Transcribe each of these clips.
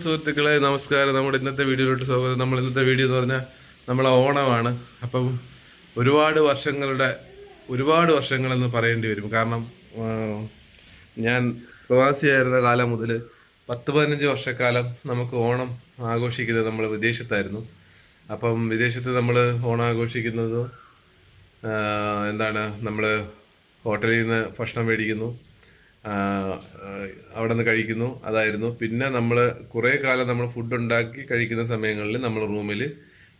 സുഹൃത്തുക്കളെ നമസ്കാരം. നമ്മുടെ ഇന്നത്തെ വീഡിയോയിലോട്ട് സ്വാഗതം. നമ്മൾ ഇന്നത്തെ വീഡിയോ എന്ന് പറഞ്ഞാൽ നമ്മളെ ഓണമാണ്. അപ്പം ഒരുപാട് വർഷങ്ങളുടെ ഒരുപാട് വർഷങ്ങളെന്ന് പറയേണ്ടി വരും. കാരണം ഞാൻ പ്രവാസിയായിരുന്ന കാലം മുതൽ പത്ത് പതിനഞ്ച് വർഷക്കാലം നമുക്ക് ഓണം ആഘോഷിക്കുന്നത് നമ്മൾ വിദേശത്തായിരുന്നു. അപ്പം വിദേശത്ത് നമ്മൾ ഓണം ആഘോഷിക്കുന്നത് എന്താണ് നമ്മൾ ഹോട്ടലിൽ നിന്ന് ഭക്ഷണം മേടിക്കുന്നു. അവിടെ നിന്ന് കഴിക്കുന്നു അതായിരുന്നു. പിന്നെ നമ്മൾ കുറേ കാലം നമ്മൾ ഫുഡ് ഉണ്ടാക്കി കഴിക്കുന്ന സമയങ്ങളിൽ നമ്മൾ റൂമിൽ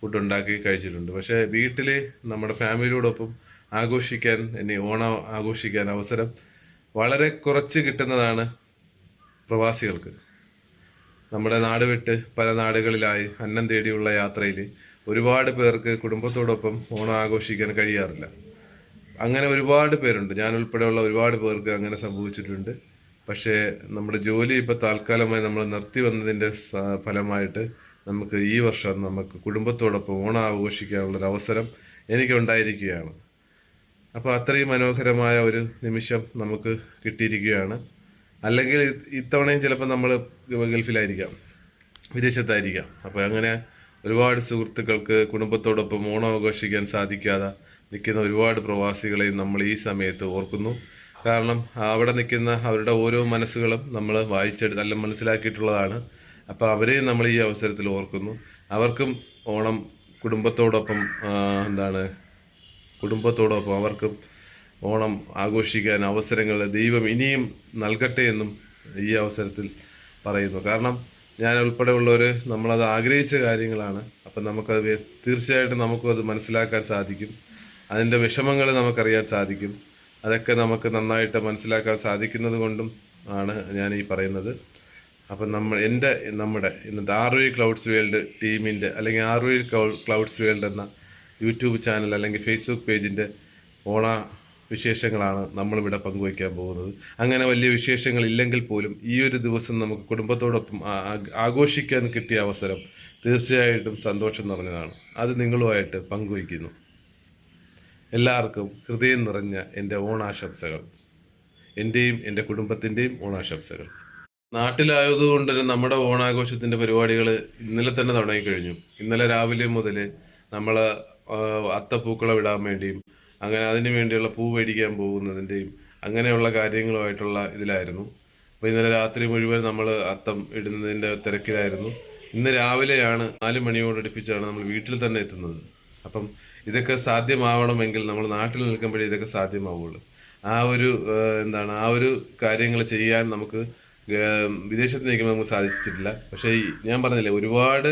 ഫുഡ് ഉണ്ടാക്കി കഴിച്ചിട്ടുണ്ട്. പക്ഷേ വീട്ടിൽ നമ്മുടെ ഫാമിലിയോടൊപ്പം ആഘോഷിക്കാൻ ഇനി ഓണം ആഘോഷിക്കാൻ അവസരം വളരെ കുറച്ച് കിട്ടുന്നതാണ് പ്രവാസികൾക്ക്. നമ്മുടെ നാട് വിട്ട് പല നാടുകളിലായി അന്നം തേടിയുള്ള യാത്രയിൽ ഒരുപാട് പേർക്ക് കുടുംബത്തോടൊപ്പം ഓണം ആഘോഷിക്കാൻ കഴിയാറില്ല. അങ്ങനെ ഒരുപാട് പേരുണ്ട്. ഞാൻ ഉൾപ്പെടെയുള്ള ഒരുപാട് പേർക്ക് അങ്ങനെ സംഭവിച്ചിട്ടുണ്ട്. പക്ഷേ നമ്മുടെ ജോലി ഇപ്പോൾ താൽക്കാലമായി നമ്മൾ നിർത്തി വന്നതിന്റെ ഫലമായിട്ട് നമുക്ക് ഈ വർഷം നമുക്ക് കുടുംബത്തോടൊപ്പം ഓണം ആഘോഷിക്കാനുള്ളൊരു അവസരം എനിക്കുണ്ടായിരിക്കുകയാണ്. അപ്പോൾ അത്രയും മനോഹരമായ ഒരു നിമിഷം നമുക്ക് കിട്ടിയിരിക്കുകയാണ്. അല്ലെങ്കിൽ ഇത് ഇത്തവണയും ചിലപ്പോൾ നമ്മൾ ഗൾഫിലായിരിക്കാം വിദേശത്തായിരിക്കാം. അപ്പോൾ അങ്ങനെ ഒരുപാട് സുഹൃത്തുക്കൾക്ക് കുടുംബത്തോടൊപ്പം ഓണം ആഘോഷിക്കാൻ സാധിക്കാതെ നിൽക്കുന്ന ഒരുപാട് പ്രവാസികളെയും നമ്മൾ ഈ സമയത്ത് ഓർക്കുന്നു. കാരണം അവിടെ നിൽക്കുന്ന അവരുടെ ഓരോ മനസ്സുകളും നമ്മൾ വായിച്ചെടുത്ത് നല്ല മനസ്സിലാക്കിയിട്ടുള്ളതാണ്. അപ്പോൾ അവരെയും നമ്മൾ ഈ അവസരത്തിൽ ഓർക്കുന്നു. അവർക്കും ഓണം കുടുംബത്തോടൊപ്പം എന്താണ് കുടുംബത്തോടൊപ്പം അവർക്കും ഓണം ആഘോഷിക്കാൻ അവസരങ്ങൾ ദൈവം ഇനിയും നൽകട്ടെ എന്നും ഈ അവസരത്തിൽ പറയുന്നു. കാരണം ഞാൻ ഉൾപ്പെടെയുള്ളവർ നമ്മളത് ആഗ്രഹിച്ച കാര്യങ്ങളാണ്. അപ്പം നമുക്കത് തീർച്ചയായിട്ടും നമുക്കും അത് മനസ്സിലാക്കാൻ സാധിക്കും. അതിന്റെ വിഷമങ്ങൾ നമുക്കറിയാൻ സാധിക്കും. അതൊക്കെ നമുക്ക് നന്നായിട്ട് മനസ്സിലാക്കാൻ സാധിക്കുന്നത് കൊണ്ടും ആണ് ഞാൻ ഈ പറയുന്നത്. അപ്പം നമ്മൾ എന്റെ നമ്മുടെ ഇന്നത്തെ ആർ വി ക്ലൗഡ്സ് വേൾഡ് ടീമിന്റെ അല്ലെങ്കിൽ ആർ വി ക്ലൗഡ്സ് വേൾഡ് എന്ന യൂട്യൂബ് ചാനൽ അല്ലെങ്കിൽ ഫേസ്ബുക്ക് പേജിന്റെ ഓണ വിശേഷങ്ങളാണ് നമ്മളിവിടെ പങ്കുവയ്ക്കാൻ പോകുന്നത്. അങ്ങനെ വലിയ വിശേഷങ്ങൾ ഇല്ലെങ്കിൽ പോലും ഈ ഒരു ദിവസം നമുക്ക് കുടുംബത്തോടൊപ്പം ആഘോഷിക്കാൻ കിട്ടിയ അവസരം തീർച്ചയായിട്ടും സന്തോഷം നിറഞ്ഞതാണ്. അത് നിങ്ങളുമായിട്ട് പങ്കുവയ്ക്കുന്നു. എല്ലാവർക്കും ഹൃദയം നിറഞ്ഞ എന്റെ ഓണാശംസകൾ. എന്റെയും എന്റെ കുടുംബത്തിന്റെയും ഓണാശംസകൾ. നാട്ടിലായതുകൊണ്ട് തന്നെ നമ്മുടെ ഓണാഘോഷത്തിന്റെ പരിപാടികൾ ഇന്നലെ തന്നെ തുടങ്ങിക്കഴിഞ്ഞു. ഇന്നലെ രാവിലെ മുതൽ നമ്മൾ അത്തപ്പൂക്കളം വിടാൻ വേണ്ടിയും അങ്ങനെ അതിന് വേണ്ടിയുള്ള പൂ മേടിക്കാൻ പോകുന്നതിന്റെയും അങ്ങനെയുള്ള കാര്യങ്ങളുമായിട്ടുള്ള ഇതിലായിരുന്നു. അപ്പോൾ ഇന്നലെ രാത്രി മുഴുവൻ നമ്മൾ അത്തം ഇടുന്നതിന്റെ തിരക്കിലായിരുന്നു. ഇന്ന് രാവിലെയാണ് നാല് മണിയോടടുപ്പിച്ചാണ് നമ്മൾ വീട്ടിൽ തന്നെ എത്തുന്നത്. അപ്പം ഇതൊക്കെ സാധ്യമാവണമെങ്കിൽ നമ്മൾ നാട്ടിൽ നിൽക്കുമ്പോഴേ ഇതൊക്കെ സാധ്യമാവുള്ളൂ. ആ ഒരു എന്താണ് ആ ഒരു കാര്യങ്ങൾ ചെയ്യാൻ നമുക്ക് വിദേശത്ത് നിൽക്കുമ്പോൾ നമുക്ക് സാധിച്ചിട്ടില്ല. പക്ഷേ ഞാൻ പറഞ്ഞില്ലേ ഒരുപാട്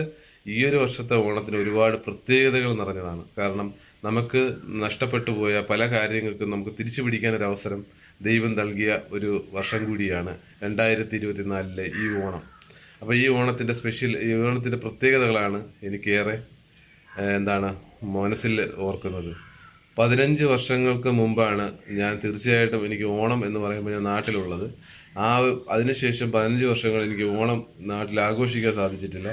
ഈ ഒരു വർഷത്തെ ഓണത്തിന് ഒരുപാട് പ്രത്യേകതകൾ നിറഞ്ഞതാണ്. കാരണം നമുക്ക് നഷ്ടപ്പെട്ടു പോയ പല കാര്യങ്ങൾക്കും നമുക്ക് തിരിച്ചു പിടിക്കാൻ ഒരു അവസരം ദൈവം നൽകിയ ഒരു വർഷം കൂടിയാണ് രണ്ടായിരത്തി ഇരുപത്തിനാലിലെ ഈ ഓണം. അപ്പോൾ ഈ ഓണത്തിന്റെ സ്പെഷ്യൽ ഈ ഓണത്തിന്റെ പ്രത്യേകതകളാണ് എനിക്കേറെ എന്താണ് മനസ്സിൽ ഓർക്കുന്നത്. പതിനഞ്ച് വർഷങ്ങൾക്ക് മുമ്പാണ് ഞാൻ തീർച്ചയായിട്ടും എനിക്ക് ഓണം എന്ന് പറയുമ്പോൾ ഞാൻ നാട്ടിലുള്ളത്. ആ അതിനുശേഷം പതിനഞ്ച് വർഷങ്ങൾ എനിക്ക് ഓണം നാട്ടിൽ ആഘോഷിക്കാൻ സാധിച്ചിട്ടില്ല.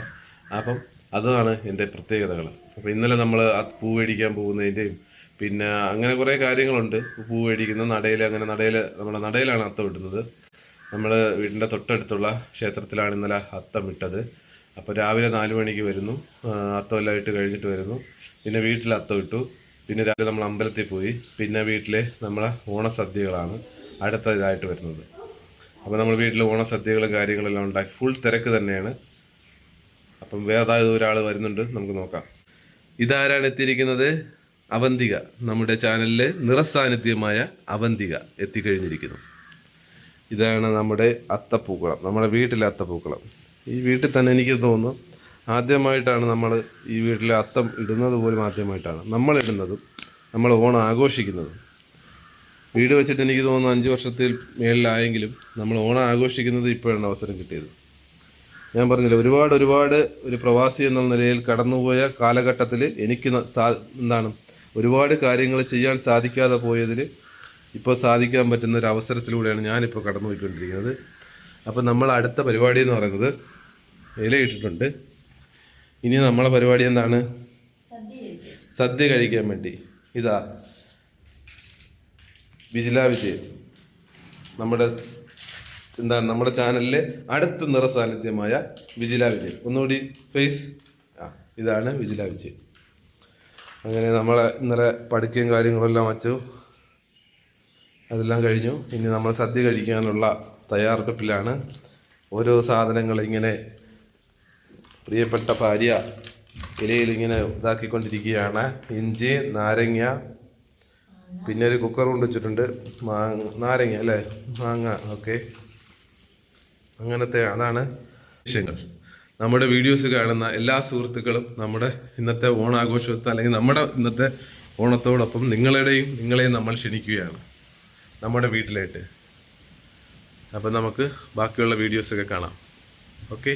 അപ്പം അതാണ് എന്റെ പ്രത്യേകതകൾ. അപ്പോൾ ഇന്നലെ നമ്മൾ പൂ മേടിക്കാൻ പോകുന്നതിന്റെയും പിന്നെ അങ്ങനെ കുറേ കാര്യങ്ങളുണ്ട്. പൂ മേടിക്കുന്ന നടയിൽ അങ്ങനെ നടയിൽ നമ്മുടെ നടയിലാണ് അത്തം ഇടുന്നത്. നമ്മൾ വീടിന്റെ തൊട്ടടുത്തുള്ള ക്ഷേത്രത്തിലാണ് ഇന്നലെ അത്തം ഇട്ടത്. അപ്പോൾ രാവിലെ നാല് മണിക്ക് വരുന്നു. ആ, അത്തം എല്ലാം ഇട്ട് കഴിഞ്ഞിട്ട് വരുന്നു. പിന്നെ വീട്ടിൽ അത്തം ഇട്ടു. പിന്നെ രാവിലെ നമ്മൾ അമ്പലത്തിൽ പോയി. പിന്നെ വീട്ടിലെ നമ്മളെ ഓണസദ്യകളാണ് അടുത്ത ഇതായിട്ട് വരുന്നത്. അപ്പോൾ നമ്മൾ വീട്ടിൽ ഓണസദ്യകളും കാര്യങ്ങളെല്ലാം ഉണ്ടാക്കി. ഫുൾ തിരക്ക് തന്നെയാണ്. അപ്പം വേറെ ഒരാൾ വരുന്നുണ്ട് നമുക്ക് നോക്കാം. ഇതാരാണ് എത്തിയിരിക്കുന്നത്? അവന്തിക. നമ്മുടെ ചാനലിലെ നിറസാന്നിധ്യമായ അവന്തിക എത്തിക്കഴിഞ്ഞിരിക്കുന്നു. ഇതാണ് നമ്മുടെ അത്തപ്പൂക്കളം. നമ്മുടെ വീട്ടിലെ അത്തപ്പൂക്കളം. ഈ വീട്ടിൽ തന്നെ എനിക്ക് തോന്നുന്നു ആദ്യമായിട്ടാണ് നമ്മൾ ഈ വീട്ടിലെ അത്തം ഇടുന്നത് പോലും ആദ്യമായിട്ടാണ്. നമ്മളിടുന്നതും നമ്മൾ ഓണം ആഘോഷിക്കുന്നതും. വീട് വെച്ചിട്ട് എനിക്ക് തോന്നുന്നു അഞ്ച് വർഷത്തിൽ മേളിലായെങ്കിലും നമ്മൾ ഓണം ആഘോഷിക്കുന്നത് ഇപ്പോഴാണ് അവസരം കിട്ടിയത്. ഞാൻ പറഞ്ഞില്ല ഒരുപാട് ഒരുപാട് ഒരു പ്രവാസി എന്നുള്ള നിലയിൽ കടന്നുപോയ കാലഘട്ടത്തിൽ എനിക്ക് എന്താണ് ഒരുപാട് കാര്യങ്ങൾ ചെയ്യാൻ സാധിക്കാതെ പോയതിൽ ഇപ്പോൾ സാധിക്കാൻ പറ്റുന്ന ഒരു അവസരത്തിലൂടെയാണ് ഞാനിപ്പോൾ കടന്നുപോയിക്കൊണ്ടിരിക്കുന്നത്. അപ്പോൾ നമ്മൾ അടുത്ത പരിപാടി എന്ന് പറയുന്നത് ഇലയിട്ടിട്ടുണ്ട് ഇനി നമ്മളെ പരിപാടി എന്താണ്? സദ്യ കഴിക്കാൻ വേണ്ടി. ഇതാ. വിജില വിജയൻ നമ്മുടെ എന്താണ്? നമ്മുടെ ചാനലിലെ അടുത്ത നിറസാന്നിധ്യമായ വിജില വിജയൻ ഒന്നുകൂടി ഫേസ് ആ ഇതാണ് വിജില വിജയൻ അങ്ങനെ നമ്മളെ ഇന്നലെ പഠിക്കുകയും കാര്യങ്ങളെല്ലാം വച്ചു. അതെല്ലാം കഴിഞ്ഞു. ഇനി നമ്മൾ സദ്യ കഴിക്കാനുള്ള തയ്യാറെടുപ്പിലാണ്. ഓരോ സാധനങ്ങൾ ഇങ്ങനെ പ്രിയപ്പെട്ട ഭാര്യ ഇലയിൽ ഇങ്ങനെ ഇതാക്കിക്കൊണ്ടിരിക്കുകയാണ്. ഇഞ്ചി നാരങ്ങ പിന്നെ ഒരു കുക്കർ കൊണ്ട് വെച്ചിട്ടുണ്ട്. മാങ്ങ നാരങ്ങ അല്ലേ? മാങ്ങ ഓക്കെ അങ്ങനത്തെ അതാണ് വിഷയങ്ങൾ നമ്മുടെ വീഡിയോസ് കാണുന്ന എല്ലാ സുഹൃത്തുക്കളും നമ്മുടെ ഇന്നത്തെ ഓണാഘോഷത്തെ അല്ലെങ്കിൽ നമ്മുടെ ഇന്നത്തെ ഓണത്തോടൊപ്പം നിങ്ങളുടെയും നിങ്ങളെയും നമ്മൾ ക്ഷണിക്കുകയാണ്. നമ്മുടെ വീട്ടിലായിട്ട്. അപ്പം നമുക്ക് ബാക്കിയുള്ള വീഡിയോസൊക്കെ കാണാം. ഓക്കെ